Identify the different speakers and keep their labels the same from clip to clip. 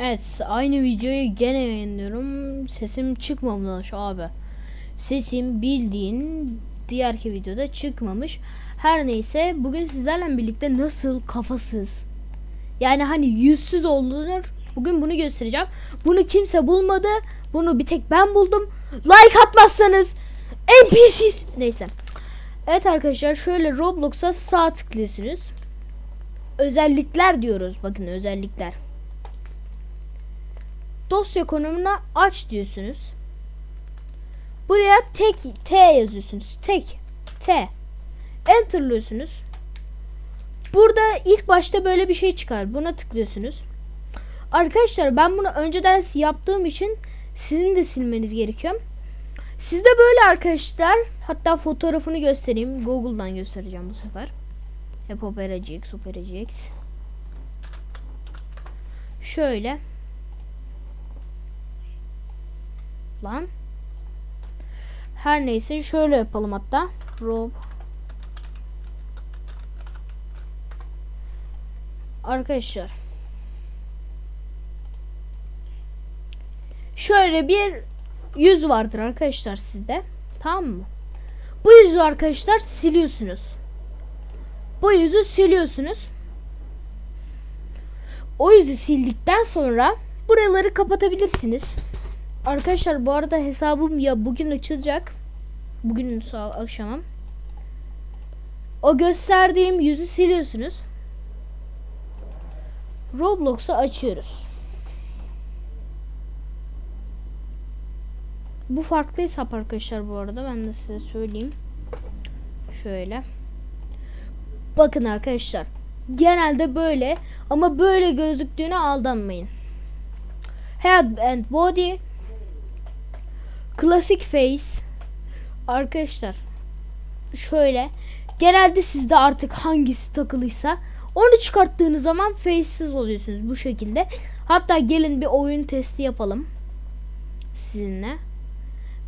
Speaker 1: Evet aynı videoyu gene yayınlıyorum. Sesim çıkmamış abi. Sesim bildiğin diğerki videoda çıkmamış. Her neyse bugün sizlerle birlikte nasıl kafasız yani hani yüzsüz olunur. Bugün bunu göstereceğim. Bunu kimse bulmadı. Bunu bir tek ben buldum. Like atmazsanız NPC'siz. Neyse. Evet arkadaşlar şöyle Roblox'a sağ tıklıyorsunuz. Özellikler diyoruz. Bakın özellikler. Dosya konumuna aç diyorsunuz. Buraya tek T yazıyorsunuz. Tek T. Enter'lıyorsunuz. Burada ilk başta böyle bir şey çıkar. Buna tıklıyorsunuz. Arkadaşlar ben bunu önceden yaptığım için sizin de silmeniz gerekiyor. Sizde böyle arkadaşlar. Hatta fotoğrafını göstereyim. Google'dan göstereceğim bu sefer. Hep Opera GX, Opera. Şöyle. Lan. Her neyse şöyle yapalım hatta. Rob. Arkadaşlar. Şöyle bir yüz vardır arkadaşlar sizde. Tamam mı? Bu yüzü arkadaşlar siliyorsunuz. Bu yüzü siliyorsunuz. O yüzü sildikten sonra buraları kapatabilirsiniz. Arkadaşlar bu arada hesabım ya bugün açılacak. Bugün sağ akşamım. O gösterdiğim yüzü siliyorsunuz. Roblox'u açıyoruz. Bu farklı hesap arkadaşlar bu arada ben de size söyleyeyim. Şöyle. Bakın arkadaşlar. Genelde böyle ama böyle gözüktüğüne aldanmayın. Head and body Classic face Arkadaşlar şöyle genelde sizde artık hangisi takılıysa onu çıkarttığınız zaman face'siz oluyorsunuz bu şekilde. Hatta gelin bir oyun testi yapalım sizinle.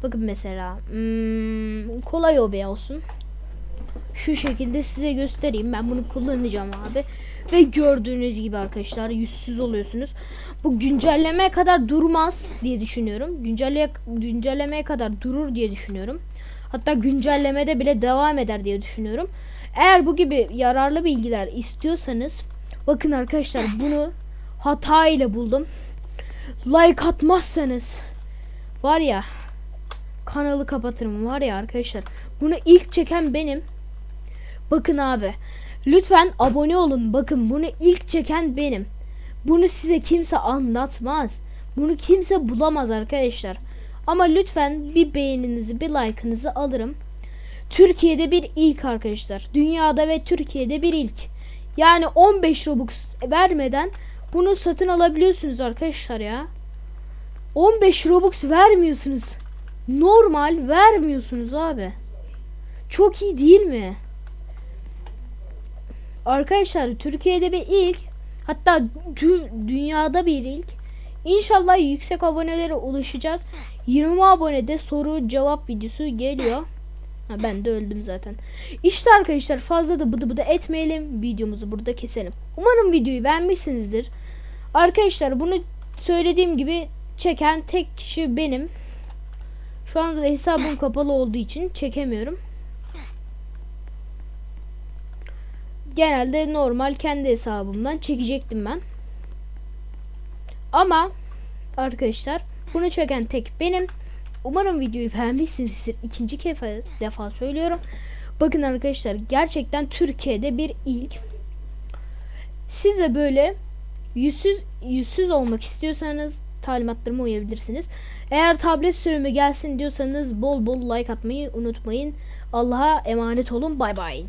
Speaker 1: Bakın mesela hmm, kolay obe olsun. Şu şekilde size göstereyim. Ben bunu kullanacağım abi. Ve gördüğünüz gibi arkadaşlar yüzsüz oluyorsunuz. Bu güncellemeye kadar durmaz diye düşünüyorum. Güncelle güncellemeye kadar durur diye düşünüyorum. Hatta güncellemede bile devam eder diye düşünüyorum. Eğer bu gibi yararlı bilgiler istiyorsanız bakın arkadaşlar bunu hata ile buldum. Like atmazsanız var ya kanalı kapatırım var ya arkadaşlar. Bunu ilk çeken benim. Bakın abi. Lütfen abone olun. Bakın bunu ilk çeken benim. Bunu size kimse anlatmaz. Bunu kimse bulamaz arkadaşlar. Ama lütfen bir beğeninizi, bir like'ınızı alırım. Türkiye'de bir ilk arkadaşlar. Dünyada ve Türkiye'de bir ilk. Yani 15 Robux vermeden bunu satın alabiliyorsunuz arkadaşlar ya. 15 Robux vermiyorsunuz. Normal vermiyorsunuz abi. Çok iyi değil mi? Arkadaşlar Türkiye'de bir ilk hatta dü- dünyada bir ilk. İnşallah yüksek abonelere ulaşacağız. 20 abonede soru cevap videosu geliyor. Ha, ben de öldüm zaten. İşte arkadaşlar fazla da bıdı bıdı etmeyelim. Videomuzu burada keselim. Umarım videoyu beğenmişsinizdir. Arkadaşlar bunu söylediğim gibi çeken tek kişi benim. Şu anda da hesabım kapalı olduğu için çekemiyorum. Genelde normal kendi hesabımdan çekecektim ben. Ama arkadaşlar bunu çeken tek benim. Umarım videoyu beğenmişsinizdir. İkinci kefa defa söylüyorum. Bakın arkadaşlar gerçekten Türkiye'de bir ilk. Siz de böyle yüzsüz yüzsüz olmak istiyorsanız talimatlarıma uyabilirsiniz. Eğer tablet sürümü gelsin diyorsanız bol bol like atmayı unutmayın. Allah'a emanet olun. Bay bay.